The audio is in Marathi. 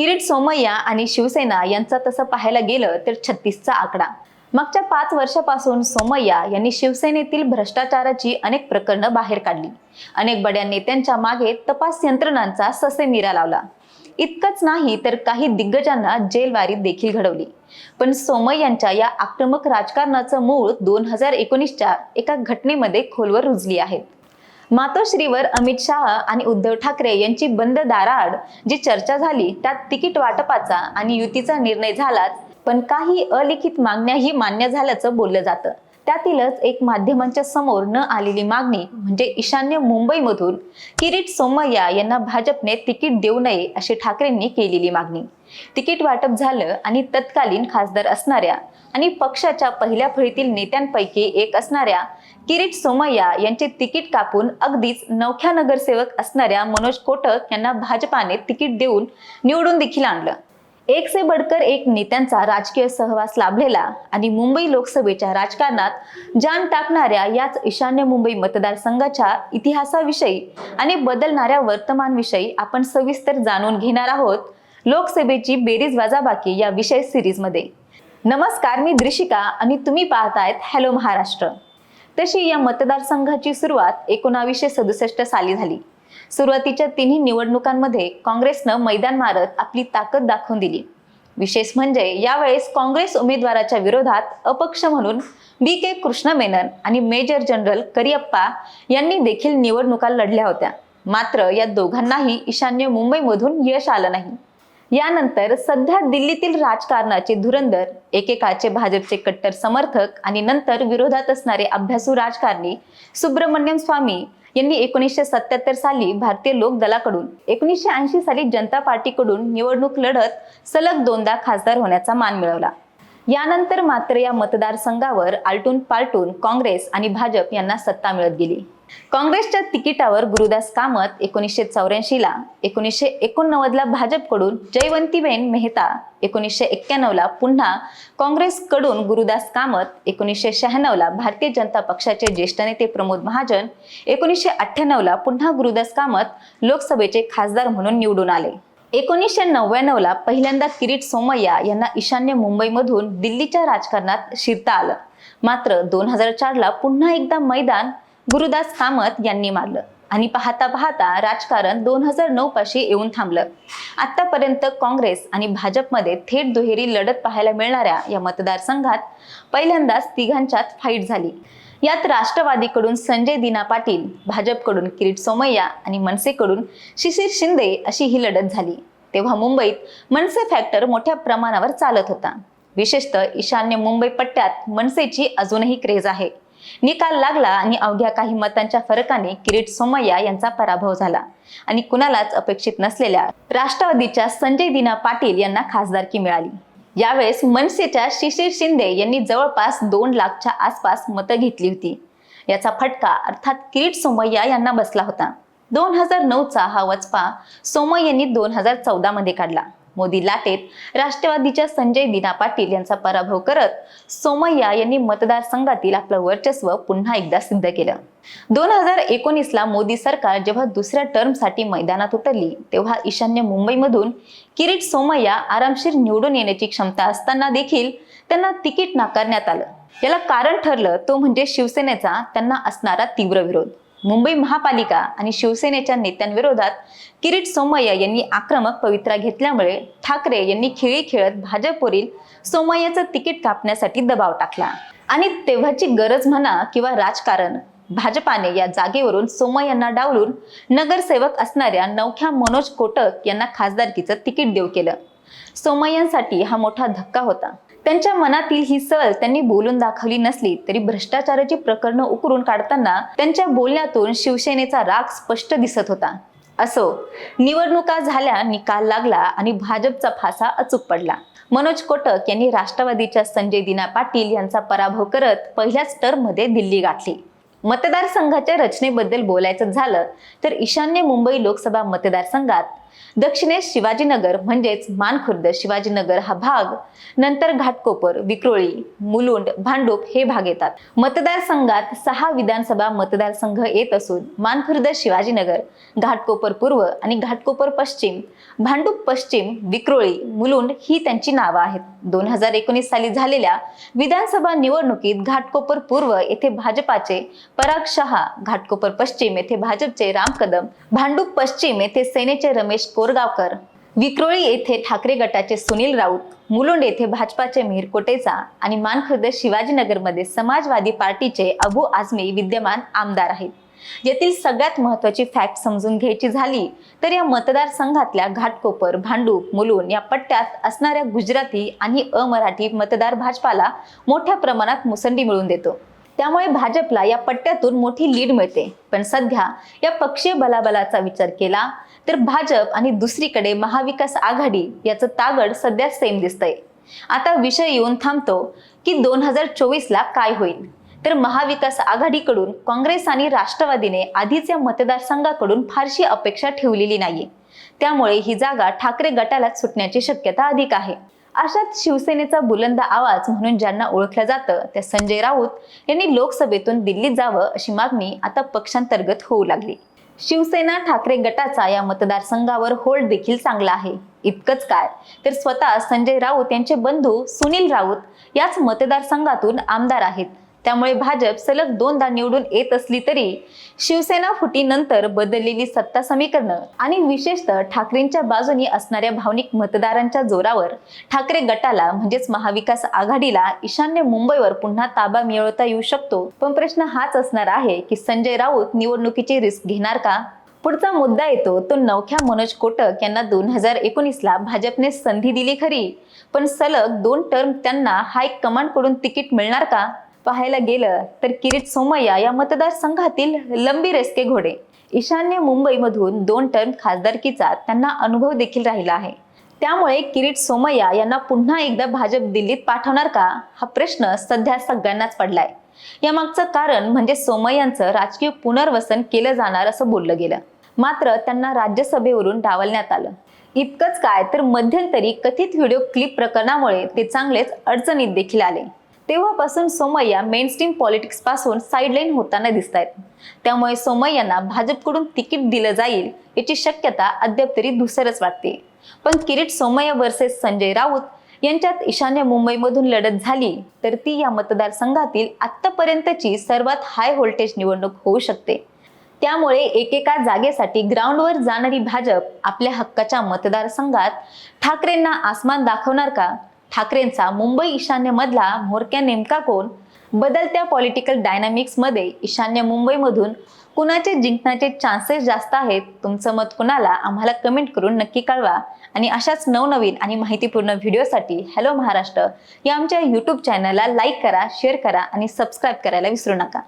किरीट सोमय्या आणि शिवसेना यांचा तसं पाहायला गेलं तर छत्तीसचा आकडा. मागच्या पाच वर्षापासून सोमय्या यांनी शिवसेनेतील भ्रष्टाचाराची अनेक प्रकरणं बाहेर काढली. अनेक बड्या नेत्यांच्या मागे तपास यंत्रणांचा ससेमिरा लावला. इतकंच नाही तर काही दिग्गजांना जेलवारीत देखील घडवली. पण सोमय्यांच्या या आक्रमक राजकारणाचं मूळ दोन हजार एकोणीसच्या एका घटनेमध्ये खोलवर रुजली आहेत मातोश्रीवर अमित शाह आणि उद्धव ठाकरे यांची बंद दाराआड जी चर्चा झाली त्यात तिकीट वाटपाचा आणि युतीचा निर्णय झालाच पण काही अलिखित मागण्याही मान्य झाल्याचं बोललं जातं. त्यातीलच एक माध्यमांच्या समोर न आलेली मागणी म्हणजे ईशान्य मुंबईमधून किरीट सोमय्या यांना भाजपने तिकीट देऊ नये अशी ठाकरेंनी केलेली मागणी. तिकीट वाटप झालं आणि तत्कालीन खासदार असणाऱ्या आणि पक्षाच्या पहिल्या फळीतील नेत्यांपैकी एक असणाऱ्या किरीट सोमय्या यांचे तिकीट कापून अगदीच नवख्या नगरसेवक असणाऱ्या मनोज कोटक यांना भाजपाने तिकीट देऊन निवडून देखील आणलं. एक से बडकर एक नेत्यांचा राजकीय सहवास लाभलेला आणि मुंबई लोकसभेच्या राजकारणात जान टाकणाऱ्या याच ईशान्य मुंबई मतदारसंघाच्या इतिहासाविषयी आणि बदलणाऱ्या वर्तमानविषयी आपण सविस्तर जाणून घेणार आहोत लोकसभेची बेरीज वाजाबाकी या विषय सिरीजमध्ये. नमस्कार मी दृशिका आणि तुम्ही पाहतायत हॅलो महाराष्ट्र. तशी या मतदारसंघाची सुरुवात एकोणावीसशे सदुसष्ट साली झाली. सुरुवातीच्या तिन्ही निवडणुकांमध्ये काँग्रेसनं मैदान मारत आपली ताकद दाखवून दिली. विशेष म्हणजे यावेळेस काँग्रेस उमेदवाराच्या विरोधात अपक्ष म्हणून बी के कृष्ण मेनन आणि मेजर जनरल करियप्पा यांनी देखील निवडणुका लढल्या होत्या. मात्र या दोघांनाही ईशान्य मुंबईमधून यश आलं नाही. यानंतर सध्या दिल्लीतील राजकारणाचे धुरंदर एकेकाचे भाजपचे कट्टर समर्थक आणि नंतर विरोधात असणारे अभ्यासू राजकारणी सुब्रमण्यम स्वामी यांनी एकोणीसशे सत्याहत्तर साली भारतीय लोक दलाकडून एकोणीसशे ऐंशी साली जनता पार्टीकडून निवडणूक लढत सलग दोनदा खासदार होण्याचा मान मिळवला. यानंतर मात्र या मतदारसंघावर आलटून पालटून काँग्रेस आणि भाजप यांना सत्ता मिळत गेली. काँग्रेसच्या तिकिटावर गुरुदास कामत एकोणीसशे चौऱ्याऐंशी ला एकोणीसशे एकोणनव्वदला भाजपकडून जयवंतीबेन मेहता एकोणीसशे एक्क्याण्णव ला पुन्हा काँग्रेसकडून गुरुदास कामत एकोणीसशे शहाण्णव ला भारतीय जनता पक्षाचे ज्येष्ठ नेते प्रमोद महाजन एकोणीसशे अठ्ठ्याण्णवला पुन्हा गुरुदास कामत लोकसभेचे खासदार म्हणून निवडून आले. एकोणीसशे नव्याण्णवला पहिल्यांदा किरीट सोमय्या यांना ईशान्य मुंबईमधून दिल्लीच्या राजकारणात शिरता आलं. मात्र दोन हजार चारला पुन्हा एकदा मैदान गुरुदास कामत यांनी मारलं. आणि पाहता पाहता राजकारण दोन हजार नऊ पाशी येऊन थांबलं. आतापर्यंत काँग्रेस आणि भाजपमध्ये थेट दुहेरी लढत पाहायला मिळणाऱ्या या मतदारसंघात पहिल्यांदाच तिघांच्यात फाईट झाली. यात राष्ट्रवादीकडून संजय दिना पाटील भाजपकडून किरीट सोमय्या आणि मनसेकडून शिशिर शिंदे अशी ही लढत झाली. तेव्हा मुंबईत मनसे फॅक्टर मोठ्या प्रमाणावर चालत होता. विशेषतः ईशान्य मुंबई पट्ट्यात मनसेची अजूनही क्रेज आहे. निकाल लागला आणि अवघ्या काही मतांच्या फरकाने किरीट सोमय्या यांचा पराभव झाला. आणि कुणालाच अपेक्षित नसलेल्या राष्ट्रवादीच्या संजय दिना पाटील यांना खासदारकी मिळाली. यावेळेस मनसेच्या शिशिर शिंदे यांनी जवळपास दोन लाखच्या आसपास मतं घेतली होती. याचा फटका अर्थात किरीट सोमय्या यांना बसला होता. दोन हजार नऊचा हा वचपा सोमय्यांनी दोन हजार चौदा मध्ये काढला. मोदी लाटेत राष्ट्रवादीच्या संजय दिना पाटील यांचा पराभव करत सोमय्या यांनी मतदारसंघातील आपलं वर्चस्व पुन्हा एकदा सिद्ध केलं. दोन हजार एकोणीसला मोदी सरकार जेव्हा दुसऱ्या टर्मसाठी मैदानात उतरली तेव्हा ईशान्य मुंबईमधून किरीट सोमय्या आरामशीर निवडून येण्याची क्षमता असताना देखील त्यांना तिकीट नाकारण्यात आलं. याला कारण ठरलं तो म्हणजे शिवसेनेचा त्यांना असणारा तीव्र विरोध. मुंबई महापालिका आणि शिवसेनेच्या नेत्यांविरोधात किरीट सोमय्या यांनी आक्रमक पवित्रा घेतल्यामुळे ठाकरे यांनी खेळी खेळत भाजपवरील सोमय्याचं तिकीट कापण्यासाठी दबाव टाकला. आणि तेव्हाची गरज म्हणा किंवा राजकारण भाजपाने या जागेवरून सोमय्यांना डावलून नगरसेवक असणाऱ्या नवख्या मनोज कोटक यांना खासदारकीचं तिकीट देऊ केलं. सोमय्यांसाठी हा मोठा धक्का होता. त्यांच्या मनातील ही सल त्यांनी बोलून दाखवली नसली तरी भ्रष्टाचाराची प्रकरणं उकरून काढताना त्यांच्या बोलण्यातून शिवसेनेचा राग स्पष्ट दिसत होता. असो निवडणुका झाल्या निकाल लागला आणि भाजपचा फासा अचूक पडला. मनोज कोटक यांनी राष्ट्रवादीच्या संजय दिना पाटील यांचा पराभव करत पहिल्याच टर्ममध्ये दिल्ली गाठली. मतदारसंघाच्या रचनेबद्दल बोलायचं झालं तर ईशान्य मुंबई लोकसभा मतदारसंघात दक्षिणेस शिवाजीनगर म्हणजेच मानखुर्द शिवाजीनगर हा भाग नंतर घाटकोपर विक्रोळी मुलुंड भांडूप हे भाग येतात. मतदारसंघात सहा विधानसभा मतदारसंघ येत असून मानखुर्द शिवाजीनगर घाटकोपर पूर्व आणि घाटकोपर पश्चिम भांडूप पश्चिम विक्रोळी मुलुंड ही त्यांची नावं आहेत. दोन हजार एकोणीस साली झालेल्या विधानसभा निवडणुकीत घाटकोपर पूर्व येथे भाजपाचे पराग शहा घाटकोपर पश्चिम येथे भाजपचे राम कदम भांडूप पश्चिम येथे सेनेचे रमेश कोरगावकर विक्रोळी येथे ठाकरे गटाचे सुनील राऊत मुलुंड येथे भाजपाचे मिहीर कोटेचा आणि मानखुर्द शिवाजीनगरमध्ये समाजवादी पार्टीचे अबू आझमी विद्यमान आमदार आहेत. यातील सगळ्यात महत्वाची फॅक्ट समजून घ्यायची झाली तर या मतदारसंघातल्या घाटकोपर भांडूप मुलुंड या पट्ट्यात असणाऱ्या गुजराती आणि अमराठी मतदार भाजपाला मोठ्या प्रमाणात मुसंडी मिळून देतो. त्यामुळे भाजपला या पट्ट्यातून मोठी लीड मिळते. पण सध्या या पक्षीय बलाबलाचा विचार केला तर भाजप आणि दुसरीकडे महाविकास आघाडी याचं तागड सध्या सेम दिसतंय. आता विषय येऊन थांबतो की दोन हजार चोवीसला काय होईल? तर महाविकास आघाडीकडून काँग्रेस आणि राष्ट्रवादीने आधीच या मतदारसंघाकडून फारशी अपेक्षा ठेवलेली नाहीये. त्यामुळे ही जागा ठाकरे गटालाच सुटण्याची शक्यता अधिक आहे. अशात शिवसेनेचा बुलंद आवाज म्हणून ज्यांना ओळखलं जातं त्या संजय राऊत यांनी लोकसभेतून दिल्लीत जावं अशी मागणी आता पक्षांतर्गत होऊ लागली. शिवसेना ठाकरे गटाचा या मतदारसंघावर होल्ड देखील चांगला आहे. इतकंच काय? तर स्वतः संजय राऊत यांचे बंधू सुनील राऊत याच मतदारसंघातून आमदार आहेत. त्यामुळे भाजप सलग दोनदा निवडून येत असली तरी शिवसेना फुटीनंतर बदललेली सत्ता समीकरणं आणि विशेषतः ठाकरेंच्या बाजूनी असणाऱ्या भावनिक मतदारांच्या जोरावर ठाकरे गटाला म्हणजेच महाविकास आघाडीला ईशान्य मुंबईवर पुन्हा ताबा मिळवता येऊ शकतो. पण प्रश्न हाच असणार आहे की संजय राऊत निवडणुकीची रिस्क घेणार का? पुढचा मुद्दा येतो तो नवख्या मनोज कोटक यांना दोन हजार एकोणीसला भाजपने संधी दिली खरी. पण सलग दोन टर्म त्यांना हायकमांडकडून तिकीट मिळणार का? पाहायला गेलं तर किरीट सोमय्या या मतदारसंघातील लंबी रेसके घोडे. ईशान्य मुंबईमधून दोन टर्म खासदारकीचा त्यांना अनुभव देखील राहिला आहे. त्यामुळे किरीट सोमय्या यांना पुन्हा एकदा भाजप दिल्लीत पाठवणार का? हा प्रश्न सध्या सगळ्यांनाच पडलाय. यामागचं कारण म्हणजे सोमय्यांचं राजकीय पुनर्वसन केलं जाणार असं बोललं गेलं. मात्र त्यांना राज्यसभेवरून डावलण्यात आलं. इतकंच काय तर मध्यंतरी कथित व्हिडिओ क्लिप प्रकरणामुळे ते चांगलेच अडचणीत देखील आले. तेव्हापासून सोमय्या मेनस्ट्रीम पॉलिटिक्सपासून साईडलाईन होताना दिसत आहेत त्यामुळे सोमय्यांना भाजपकडून तिकीट दिलं जाईल याची शक्यता अद्याप तरी दुसरच वाटते. पण किरीट सोमय्या वर्सेस संजय राऊत यांच्यात ईशान्य मुंबईमधून लढत झाली तर ती या मतदारसंघातील आत्तापर्यंतची सर्वात हाय व्होल्टेज निवडणूक होऊ शकते. त्यामुळे एकेका जागेसाठी ग्राउंडवर जाणारी भाजप आपल्या हक्काच्या मतदारसंघात ठाकरेंना आसमान दाखवणार का? ठाकरेंचा मुंबई ईशान्यमधला म्होरक्या नेमका कोण? बदलत्या पॉलिटिकल डायनॅमिक्समध्ये ईशान्य मुंबईमधून कुणाचे जिंकण्याचे चान्सेस जास्त आहेत? तुमचं मत कुणाला? आम्हाला कमेंट करून नक्की कळवा. आणि अशाच नवनवीन आणि माहितीपूर्ण व्हिडिओसाठी हॅलो महाराष्ट्र या आमच्या यूट्यूब चॅनलला लाईक करा शेअर करा आणि सबस्क्राईब करायला विसरू नका.